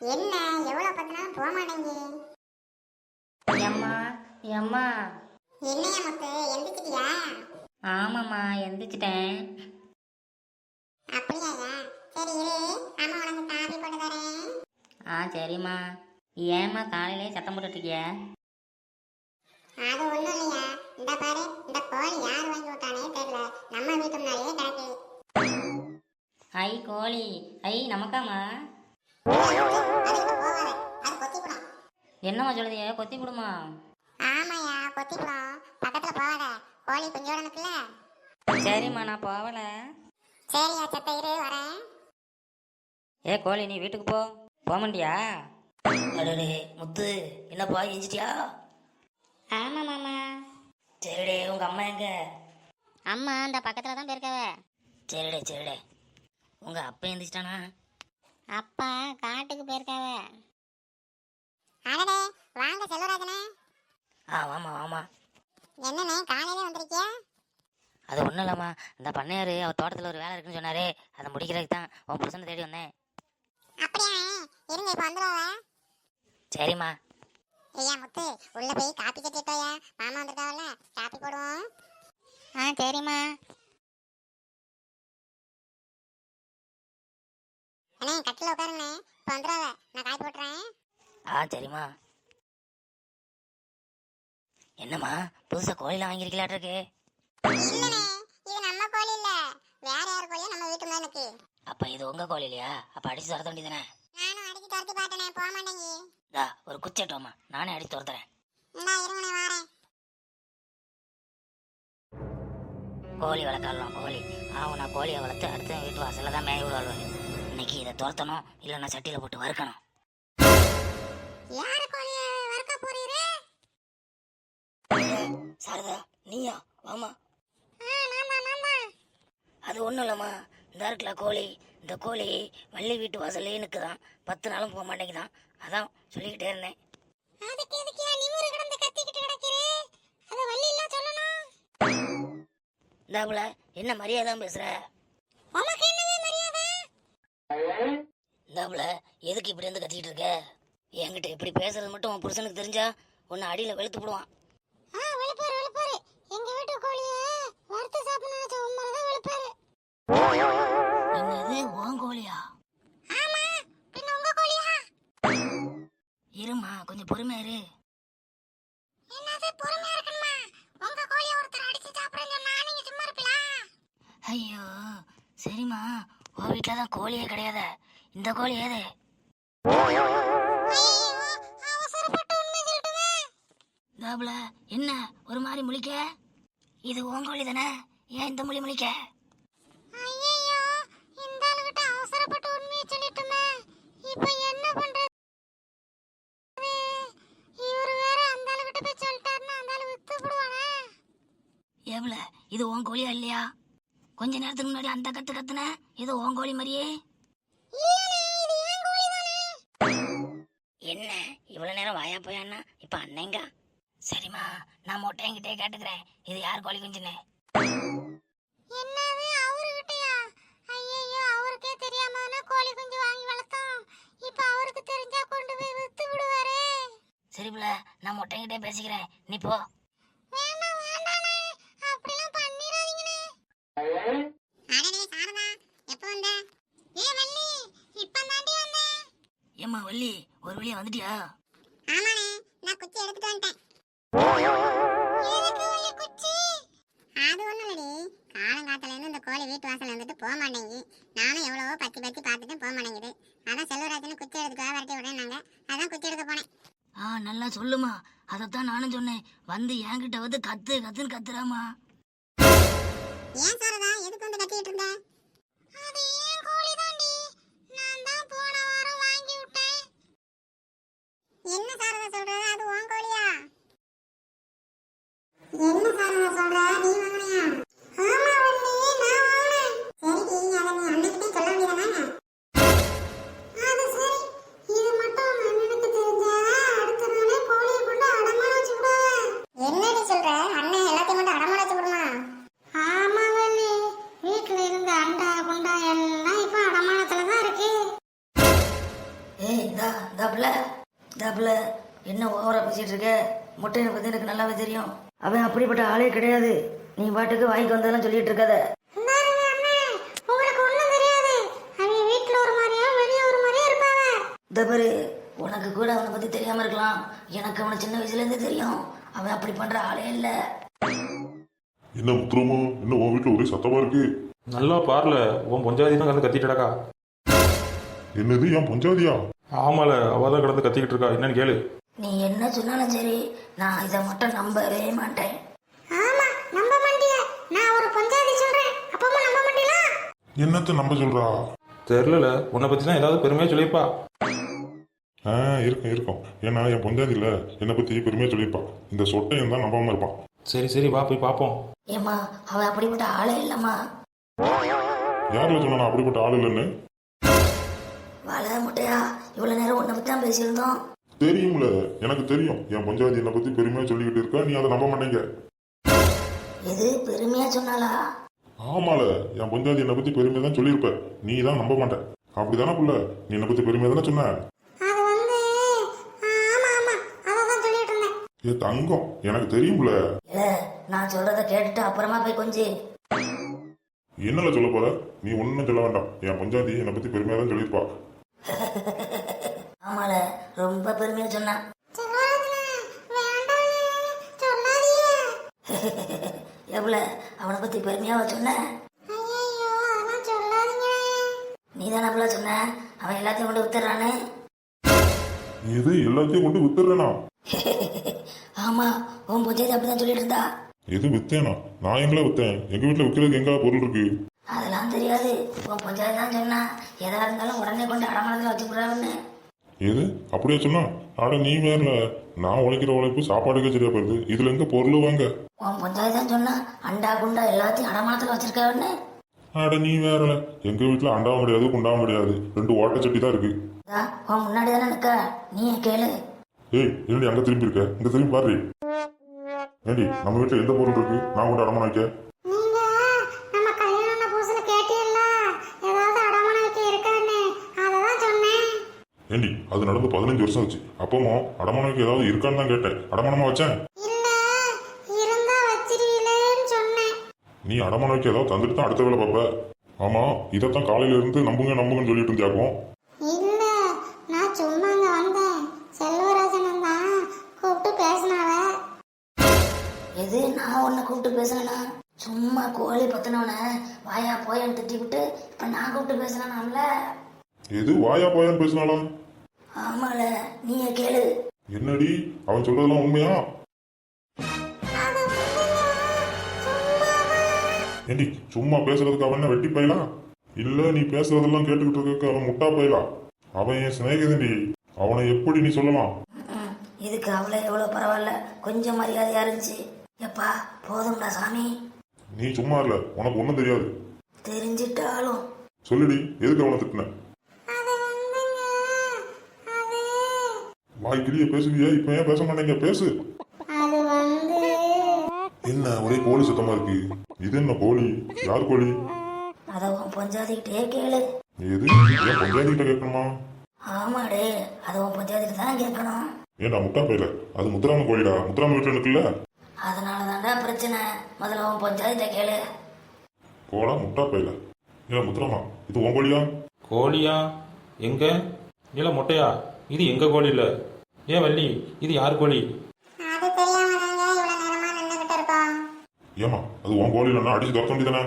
என்ன எவ்வளவு பத்தினாலும் போக மாட்டேங்குது எம்மா எம்மா என்னையா முத்து எந்திரிச்சிட்டியா ஆமாம்மா எந்திரிச்சிட்டேன். அப்படியாயா சரி இரு அம்மா உனக்கு காபி போட்டு தரேன் ஆ சரிம்மா. ஏம்மா காலையிலே சத்தம் போட்டுட்டு இருக்கிய அது ஒண்ணும் இல்லையா? இந்த பாரு இந்த கோழி யார் வாங்கி விட்டானே தெரியல. நம்ம வீட்டு முன்னாடியே கிடக்கு. ஐ கோழி. ஐ நமக்காம்மா. அது கிட்ட போகாத அது கொத்திப்புடும் என்னம்மா சொல்லுதிய கொத்தி கொடுமா. ஆமாயா கொத்திப்புடும் பக்கத்துல போகாத. கோழி குஞ்சோட சரிம்மா நான் போகல. சரியா சத்த இரு வரேன். ஏ கோழி நீ வீட்டுக்கு போ. போக மாட்டியா? அடடே முத்து என்னப்பா எஞ்சிட்டியா ஆமாம் மாமா. சரிடே உங்க அம்மா எங்க? அம்மா அந்த பக்கத்தில் தான் போயிருக்காவ. சரிடே சரிடே. உங்க அப்பா எந்திரிச்சிட்டானா? அப்பா காட்டுக்கு போயிருக்காவ. அடடே வாங்க செல்வராஜனே. ஆ வாமா வாமா என்னண்ணே காலையில வந்திருக்கியா? அது ஒன்றும் இல்லைம்மா. இந்த பண்ணையார் அவர் தோட்டத்தில் ஒரு வேலை இருக்குன்னு சொன்னாரே. அதை முடிக்கிறதுக்கு தான் உன் புருஷனை தேடி வந்தேன். அப்படியா இருங்க இப்ப வந்துருவா சரிம்மா. ஐயா முத்து உள்ள போய் காப்பி கட்டிட்டோயா மாமா வந்திருக்காவல்ல காப்பி போடுவோம். ஆ சரிம்மா. அண்ணே கட்டில உட்காருங்கண்ணே. இப்ப வந்துருவா நான் காப்பி போட்டுறேன். ஆ சரிம்மா. என்னம்மா புதுசாக கோழிலாம் வாங்கியிருக்கலாட்டிருக்கு. இல்லண்ணே இது நம்ம கோழி இல்ல. வேற யார் கோழியும் நம்ம வீட்டு மேல இருக்கு அப்போ இது உங்கள் கோழி இல்லையா அப்போ அடிச்சு துரத்த வேண்டியதானே நானும் அடிச்சு துரத்தி பார்த்தனே போக மாட்டேங்கி. இதா ஒரு குச்சட்டோம்மா. நானே அடிச்சு துரத்துறேன். இந்தா இருங்கண்ணே வாரேன். கோழி வளர்க்கலாம் கோழி. ஆகுனா கோழியை வளர்த்து அடுத்த வீட்டு வாசலில் தான் மேய விடுவாள் இன்னைக்கு இதை துரத்தணும் இல்லைன்னா சட்டியில் போட்டு வறுக்கணும். யாரு கோழிய வறுக்க போறீரு? சாரதா நீயா? வாமா அது ஒன்றும் இல்லைம்மா. இந்த இருக்குல்ல கோழி இந்த கோழி வள்ளி வீட்டு வாசல்லே நிற்குதான் பத்து நாளும் போக மாட்டேங்குதான். அதான் சொல்லிக்கிட்டே இருந்தேன். இந்தாப்புல என்ன மரியாதை பேசுற? இந்தாப்புல எதுக்கு இப்படி வந்து கத்திக்கிட்டு இருக்க? என்கிட்ட இப்படி பேசுறது மட்டும் உன் புருஷனுக்கு தெரிஞ்சா உன்னை அடியில் வெளுத்து போடுவான். கோழியே கிடையாது. இந்த கோழி ஏது? இந்தாப்புல என்ன? ஒரு மாதிரி முழிக்க? இது உன் கோழி தானே? ஏன் இந்த மொழி முழிக்க? ஏவுல இது உன் கோழியா இல்லையா? கொஞ்ச நேரத்துக்கு முன்னாடி அந்த கத்து கத்துன? இது உன் கோழி மாதிரியே என்ன? இவ்வளவு நேரம் வாயா போயான்னா இப்ப அண்ணங்க? சரிம்மா நான் மொட்டையங்கிட்டே கேட்டுக்கிறேன். இது யார் கோழி குஞ்சுன்னு? என்னது அவர்கிட்டயா? ஐயோ அவருக்கே தெரியாம தானே கோழி குஞ்சு வாங்கி வளர்த்தோம் இப்போ அவருக்கு தெரிஞ்சா கொண்டு போய் வித்து விடுவாரே. சரி புள்ள நான் மொட்டையங்கிட்டே பேசிக்கிறேன். நீ போ வேண்டாம் வேண்டானே அப்படிலாம் பண்ணிராதீங்கனே ஏமா வள்ளி ஏம்மா வள்ளி ஒரு வழியா வந்துட்டியா? ஆமாண்ணே நான் குச்சி எடுத்துட்டு வந்துட்டேன் குச்சி அது ஒண்ணும் இல்லடி காலங்காத்துல இருந்து இந்த கோழி வீட்டு வாசல்ல வந்துட்டு போக மாட்டேங்கி நானும் எவ்வளவோ பத்தி பத்தி பார்த்துட்டு போக மாட்டேங்குது அதான் செல்வராஜன் குச்சி எடுத்துக்கா வரட்டி விரட்டி அதான் குச்சி எடுக்க போனேன் ஆ நல்லா சொல்லுமா. அதைத்தான் நானும் சொன்னேன். வந்து என்கிட்ட வந்து கத்து கத்துன்னு கத்துறாமா ஏன் சாரதா எதுக்கு வந்து கத்திட்டு இருந்த? அது ஏன் கோழி தாண்டி நான் தான் போன வாரம் வாங்கி விட்டேன். என்ன சாரதா சொல்ற புள்ள என்ன ஓவரா பேசிட்டு இருக்க? முட்டையை பத்தி எனக்கு நல்லாவே தெரியும். அவன் அப்படிப்பட்ட ஆளே கிடையாது. நீ பாட்டுக்கு வாய்க்கு வந்ததெல்லாம் சொல்லிட்டு இருக்காத. இந்தாருங்க அண்ணே. உங்களுக்கு ஒண்ணும் தெரியாது. அவங்க வீட்ல ஒரு மாதிரியா வெளிய ஒரு மாதிரியா இருப்பாங்க இந்த பாரு உனக்கு கூட அவனை பத்தி தெரியாம இருக்கலாம். எனக்கு அவனை சின்ன வயசுல இருந்தே தெரியும். அவன் அப்படி பண்ற ஆளே இல்ல. என்ன முத்துறமா என்ன உன் வீட்டுல ஒரே சத்தமா இருக்கு? நல்லா பாருல. உன் பொஞ்சாதி தான் கடந்து கத்திட்டடா என்னது என் பஞ்சாதியா? ஆமால அவ தான் கடந்து கத்திக்கிட்டு இருக்கா என்னன்னு கேளு. நீ என்ன சொன்னாலும் சரி நான் இதை மட்டும் நம்பவே மாட்டேன். ஆமா நம்ப மாட்டிய? நான் ஒரு பஞ்சாயத்து சொல்றேன். அப்பமா நம்ப மாட்டீங்களா? என்னத்த நம்ப சொல்றா? தெரில உன்னை பத்தி தான் ஏதாவது பெருமையா சொல்லியிருப்பா. ஆ இருக்கும் இருக்கும். ஏன்னா என் பஞ்சாதி இல்ல. என்னை பத்தி பெருமையா சொல்லியிருப்பா. இந்த சொட்டையன் தான் நம்பாம இருப்பான் சரி சரி வா போய் பார்ப்போம் ஏம்மா அவன் அப்படிப்பட்ட ஆளே இல்லம்மா. யாருல சொன்னா நான் அப்படிப்பட்ட ஆள் இல்லைன்னு? வள முட்டையா? இவ்வளவு நேரம் உன்னை பத்தி தான் பேசியிருந்தோம். தெரியும்ல எனக்கு தெரியும். என் பஞ்சாதி என்னை பத்தி பெருமையா சொல்லிக்கிட்டு இருக்கா? நீ அதை நம்ப மாட்டேங்க. எது? பெருமையா சொன்னாளா? ஆமால என் பஞ்சாதி என்னை பத்தி பெருமையா தான் சொல்லியிருப்ப. நீ தான் நம்ப மாட்டேன் அப்படிதானே புள்ள? நீ என்னை பத்தி பெருமையா தானே சொன்ன? அது வந்து ஆ, ஆமா ஆமா. அதை தான் சொல்லிட்டு இருந்தேன். ஏ தங்கம். எனக்கு தெரியும்ல. நான் சொல்றத கேட்டுட்டு அப்புறமா போய் கொஞ்சி. என்னல சொல்ல போற? நீ ஒன்னும் சொல்ல வேண்டாம். என் பஞ்சாதி என்னை பத்தி பெருமையா தான் சொல்லியிருப்பா. ஆமால ரொம்ப பெருமையா சொன்னான் எவ்வளவு அவனை பத்தி பெருமையாவா சொன்ன? நீ தானே சொன்ன? அவன் எல்லாத்தையும் கொண்டு வித்துறான்னு இது எல்லாத்தையும் கொண்டு வித்துறேனா ஆமா உன் பூஜை அப்படிதான் சொல்லிட்டு இருந்தா. எது வித்தேனா? நான் எங்களா வித்தேன். எங்க வீட்டுல விற்கிறதுக்கு எங்க பொருள் இருக்கு? அதெல்லாம் தெரியாது. உன் பஞ்சாயத்து தான் சொன்னா. எதா இருந்தாலும் உடனே கொண்டு அடமானத்துல வச்சுக்கிறான்னு எது? அப்படியே சொன்னா? ஆட நீ வேறல. நான் உழைக்கிற உழைப்பு சாப்பாடுக்கே சரியா போயிருது. இதுல எங்க பொருள் வாங்க? உன் பஞ்சாயத்து தான் சொன்னா அண்டா குண்டா எல்லாத்தையும் அடமானத்துல வச்சிருக்கவன்னு ஆட நீ வேறல. எங்க வீட்டுல அண்டாவும் கிடையாது குண்டாவும் கிடையாது. ரெண்டு ஓட்ட சட்டி தான் இருக்கு. உன் முன்னாடி தானே நிக்க? நீ கேளு. ஏய் என்னடி அங்க திரும்பி இருக்க? இங்க திரும்பி பாரு. ஏடி நம்ம வீட்டுல எந்த பொருள் இருக்கு? நான் கூட அடமான வைக்க நீங்க நம்ம கல்யாண புதுசுல கேட்டீல்ல ஏதாவது அடமான வைக்க இருக்கான்னு அதை தான் சொன்னேன் ஏண்டி அது நடந்து பதினஞ்சு வருஷம் ஆச்சு. அப்பவும் அடமான வைக்க ஏதாவது இருக்கான்னு தான் கேட்டேன். அடமானமா வச்சேன்? இல்ல இருந்தா வச்சிருவீங்களேன்னு சொன்னேன். நீ அடமான வைக்க ஏதாவது தந்துட்டு தான் அடுத்த வேலை பார்ப்ப. ஆமா இதைத்தான் காலையில இருந்து நம்புங்க நம்புங்கன்னு சொல்லிட்டு இருந்தாக்கும் இல்ல நான் சும்மா அங்க வந்தேன். செல்வராஜன் தான் கூப்பிட்டு பேசினாவ. எது நான் உன்னை கூப்பிட்டு பேசுனேனா? சும்மா கோழி பத்தினவன வாயா போயான்னு திட்டி விட்டு இப்ப நான் கூப்பிட்டு பேசுனேனாம்ல? எது வாயா போயான்னு பேசினாலும்? ஆமால நீயே கேளு. என்னடி? அவன் சொல்றதெல்லாம் உண்மையா? ஏண்டி சும்மா பேசுறதுக்கு அவன் வெட்டி பயிலா? இல்ல நீ பேசுறதெல்லாம் கேட்டுக்கிட்டு இருக்க அவன் முட்டா பயிலா? அவன் என் சிநேகிதன்டி. அவனை எப்படி நீ சொல்லலாம்? இதுக்கு அவ்வளோ எவ்வளோ பரவாயில்ல. கொஞ்சம் மரியாதையா இருந்துச்சு. எப்பா போதும்டா சாமி. நீ சும்மா இல்ல. உனக்கு ஒண்ணும் தெரியாது. தெரிஞ்சிட்டாலும். சொல்லுடி எதுக்கு அவனை திட்டின அது வந்துங்க அது வாய் கிளிய பேசுவியா இப்ப ஏன் பேச மாட்டேங்க? பேசு. அது வந்து என்ன ஒரே கோழி சத்தமா இருக்கு? இது என்ன கோழி? யார் கோழி? அதை உன் பஞ்சாதிக்கிட்டே கேளு. எது? ஏன் பஞ்சாயத்து கேட்கணுமா? ஆமாடே அதை உன் பஞ்சாயத்துக்கு தான் கேட்கணும். ஏன்டா முட்டா பையல? அது முத்துராம கோழிடா? முத்துராம வீட்டுல இருக்குல்ல அதனால தான்டா பிரச்சனை. முதல்ல உன் பஞ்சாயத்தை கேளு. போடா முட்டா பையல. ஏன் முத்துராமா இது உன் கோழியா? கோழியா? எங்க? இல்ல மொட்டையா? இது எங்க கோழி இல்ல ஏன் வள்ளி? இது யார் கோழி? ஏமா அது உன் கோழி இல்லைன்னா அடிச்சு துரத்த வேண்டியதானே?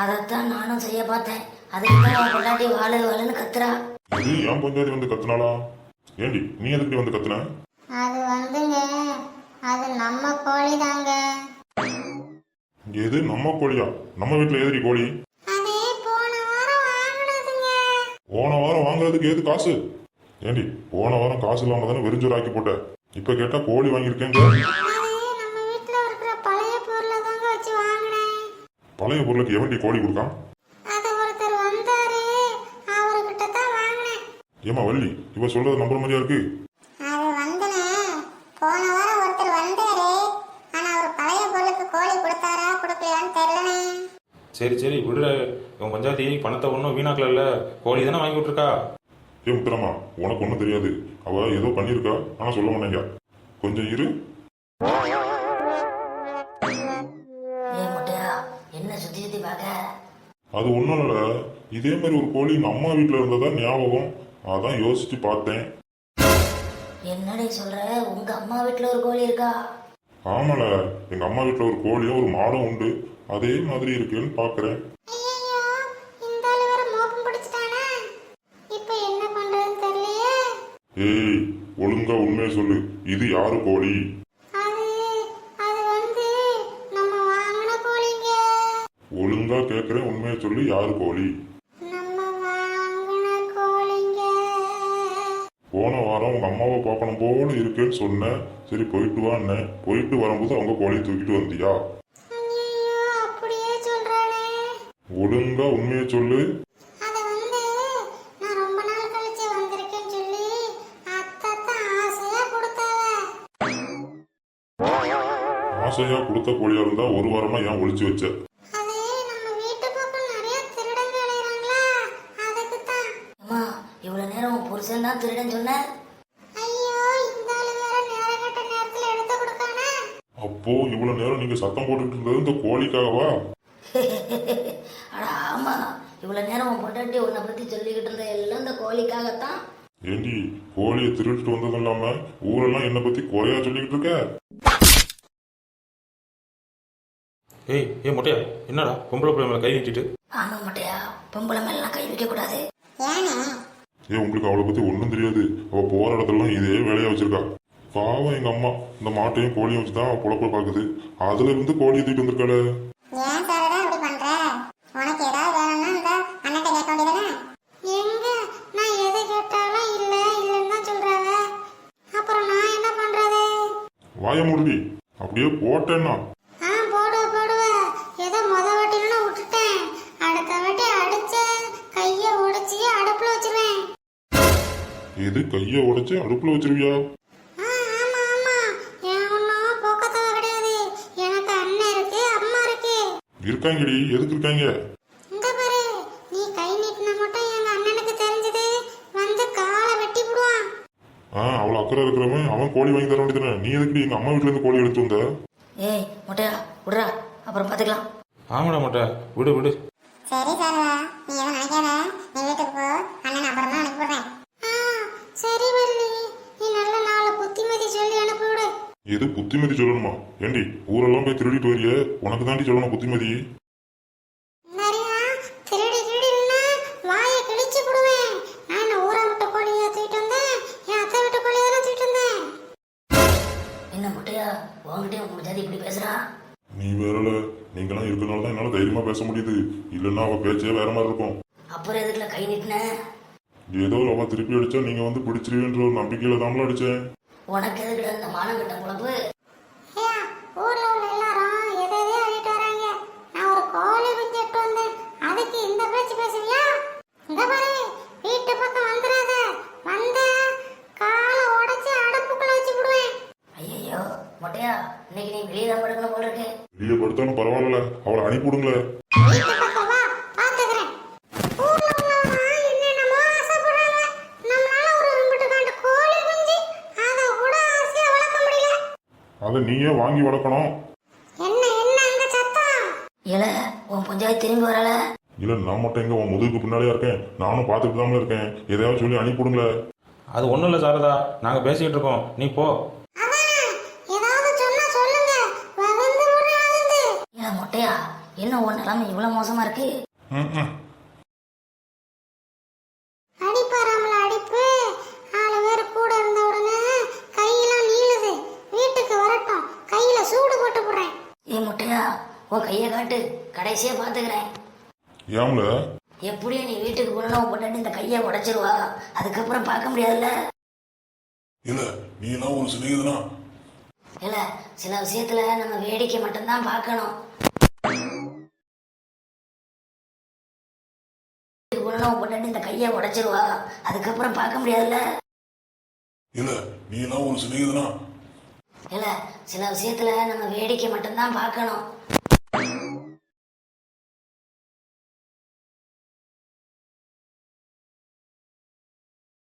அதைத்தான் நானும் செய்ய பார்த்தேன். அதுக்கு தான் பொண்டாட்டி வாழு வாழுன்னு கத்துறா. இது ஏன் பஞ்சாயத்து வந்து கத்துனாளா? ஏண்டி நீ எதுக்கு வந்து கத்துன? அது வந்துங்க அது நம்ம கோழி தாங்க எது நம்ம கோழியா? நம்ம வீட்டுல எதிரி கோழி? போன வாரம் வாங்கினதுங்க. போன வாரம் வாங்குறதுக்கு ஏது காசு? ஏண்டி போன வாரம் காசு இல்லாம தானே வெறிஞ்சோறு ஆக்கி போட்ட? இப்ப கேட்டா கோழி வாங்கியிருக்கேங்க அது நம்ம வீட்ல இருக்கிற பழைய பொருளுக்கு எவன்டி கோழி கொடுக்கான்? ஏமா வள்ளி இவ சொல்றது நம்புற மாதிரியா இருக்கு? அது வந்துனே. போன வாரம் ஒருத்தர் வந்தாரு ஆனா அவர் பழைய பொருளுக்கு கோழி கொடுத்தாரா கொடுக்கலையான்னு தெரியலனே. சரி சரி விடுற. உன் பஞ்சாயத்தி பணத்தை ஒன்றும் வீணாக்கல கோழி தானே வாங்கி விட்டுருக்கா? ஏ முத்திரமா உனக்கு ஒன்றும் தெரியாது. அவ ஏதோ பண்ணியிருக்கா? ஆனா சொல்ல மாட்டேங்க. கொஞ்சம் இரு. அது ஒன்றும் இல்லை இதே மாதிரி ஒரு கோழி எங்கள் அம்மா வீட்டில் இருந்ததா ஞாபகம்? அதான் யோசிச்சு பார்த்தேன். என்னடி சொல்ற? உங்க அம்மா வீட்டுல ஒரு கோழி இருக்கா? ஆமால எங்கள் அம்மா வீட்டில் ஒரு கோழியும் ஒரு மாடும் உண்டு. அதே மாதிரி இருக்குன்னு பார்க்குறேன் ஐயையோ, இந்த ஆளு வேற மோப்பம் பிடிச்சிட்டானே. இப்ப என்ன பண்றதுன்னு தெரியலையே. ஏய் ஒழுங்கா உண்மையை சொல்லு. இது யாரு கோழி? ஒழுங்கா கேட்குறேன் உண்மையை சொல்லு யாரு கோழி? போன வாரம் உங்க அம்மாவை பார்க்கணும் போல இருக்கேன்னு சொன்னேன். சரி போயிட்டு வான்னே போயிட்டு வரும்போது அவங்க கோழியை தூக்கிட்டு வந்தியா? ஒழுங்கா உண்மையை சொல்லு அது வந்து நான் ரொம்ப நாள் கழிச்சு வந்திருக்கேன்னு சொல்லி அத்தை தான் ஆசையா கொடுத்தாவ ஆசையா கொடுத்த கோழியா இருந்தா ஒரு வாரமா ஏன் ஒளிச்சு வச்ச? இவ்வளவு நேரம் புருஷன் தான் திருடன் சொன்ன அப்போ இவ்வளவு நேரம் நீங்க சத்தம் போட்டுட்டு இருந்தது இந்த கோழிக்காகவா? அட ஆமா. இவ்வளவு நேரம் பொண்டாட்டி உன்னை பத்தி சொல்லிக்கிட்டு இருந்த எல்லாம் இந்த கோழிக்காகத்தான். ஏண்டி கோழியை திருடிட்டு வந்ததும் இல்லாம ஊரெல்லாம் என்னை பத்தி குறையா சொல்லிக்கிட்டு இருக்க? ஏய் ஏ மொட்டையா என்னடா பொம்பளை பிள்ளை மேலே கை நீட்டிட்டு? ஆமா முட்டையா பொம்பளை மேலாம் கை வைக்க கூடாது ஏனே? ஏன் உங்களுக்கு அவளை பத்தி ஒன்றும் தெரியாது. அவ போற இடத்துலலாம் இதே வேலையா வச்சிருக்கா. பாவம் எங்க அம்மா இந்த மாட்டையும் கோழியும் வச்சுதான் பொழப்ப பாக்குது அதுல இருந்து கோழியை தூக்கிட்டு வந்திருக்காளே. ஏன் சாரதா இப்படி பண்ற? எது கையை உடைச்சு அடுப்புல வச்சிருவியா இருக்காங்கடி. எதுக்கு இருக்காங்க? இந்த பாரு. நீ கை நீட்டின மட்டும் எங்க அண்ணனுக்கு தெரிஞ்சது. வந்து காலை வெட்டி விடுவான். ஆ அவளை அக்கறை இருக்கிறவன் அவன் கோழி வாங்கி தர வேண்டியதானே நீ எதுக்கு எங்க அம்மா வீட்டுல இருந்து கோழி எடுத்து வந்த? ஏய் முட்டையா? விடுறா. அப்புறம் பாத்துக்கலாம். ஆமாடா மொட்டை. விடு விடு. சரி சாரதா நீ எதுவும் நினைக்காத. நீ வீட்டுக்கு போ. அண்ணன் அப்புறமா எது புத்திமதி சொல்லணுமா? ஏண்டி ஊரெல்லாம் போய் திருடிட்டு வரிய உனக்கு தாண்டி சொல்லணும் புத்திமதி. தானே நீ வேறல. நீங்களாம் இருக்கனால தான் என்னால தைரியமா பேச முடியுது. இல்லைன்னா அவ பேச்சே வேற மாதிரி இருக்கும். அப்புறம் எதுக்குல கை நீட்டின? ஏதோ அவ திருப்பி அடிச்சா நீங்க வந்து பிடிச்சிருவீன்ற ஒரு நம்பிக்கையில தாமல அடிச்சேன். உனக்கு எதுக்குடா இந்த மானம் கட்ட ஊர்ல உள்ள எல்லாரும் எதை எதையோ அள்ளிட்டு வராங்க. நான் ஒரு கோழி குஞ்சு எட்டு வந்தேன். அதுக்கு இந்த பேச்சு பேசுவியா? இந்த பாரு வீட்டு பக்கம் வந்துடாத. வந்த காலை உடைச்சு அடுப்புக்குள்ள வச்சு விடுவேன். ஐயோ மொட்டையா இன்னைக்கு நீ வெளியே தான் படுக்கணும் போல இருக்கு. வெளியே படுத்தாலும் பரவாயில்ல. அவளை அனுப்பிவிடுங்களேன் வீட்டு பக்கம் வா பாத்துக்கிறேன் ஊர்ல உள்ளவங்க என்னென்னமோ ஆசைப்படுறாங்க நம்மளால ஒரு ரெண்டு காண்டு கோழி குஞ்சு அதை கூட ஆசையா வளர்க்க முடியல அதை நீயே வாங்கி வளர்க்கணும். என்ன என்ன அங்க சத்தம்? ஏல உன் பஞ்சாயத்து திரும்பி வரல இல்ல நான் மட்டும் எங்க உன் முதுகுக்கு பின்னாடியா இருக்கேன்? நானும் பார்த்துட்டு தான் இருக்கேன். எதையாவது சொல்லி அனுப்பிவிடுங்களேன் அது ஒன்றும் இல்லை சாரதா. நாங்கள் பேசிக்கிட்டு இருக்கோம். நீ போ. மொட்டையா? என்ன உன் நிலைமை இவ்வளவு மோசமா இருக்கு ம், ம். அடிப்பாராமல அடிப்பு ஆளு வேற கூட இருந்த உடனே கையெல்லாம் நீளுது வீட்டுக்கு வரட்டும் கையில சூடு போட்டு போடுறேன் ஏ முட்டையா உன் கையை காட்டு. கடைசியா பாத்துக்கிறேன் ஏம்ல? எப்படியும் நீ வீட்டுக்கு போனா உன் பொண்டாட்டி இந்த கையை உடைச்சிருவா. அதுக்கப்புறம் பார்க்க முடியாதுல்ல? இல்ல நீ எல்லாம் ஒரு சிநேகிதனா? இல்ல சில விஷயத்துல நம்ம வேடிக்கை மட்டும்தான் பார்க்கணும். போனா உன் பொண்டாட்டி இந்த கையை உடைச்சிருவா. அதுக்கப்புறம் பார்க்க முடியாதுல்ல? இல்ல நீ எல்லாம் ஒரு சிநேகிதனா? இல்ல சில விஷயத்துல நம்ம வேடிக்கை மட்டும்தான் பார்க்கணும்.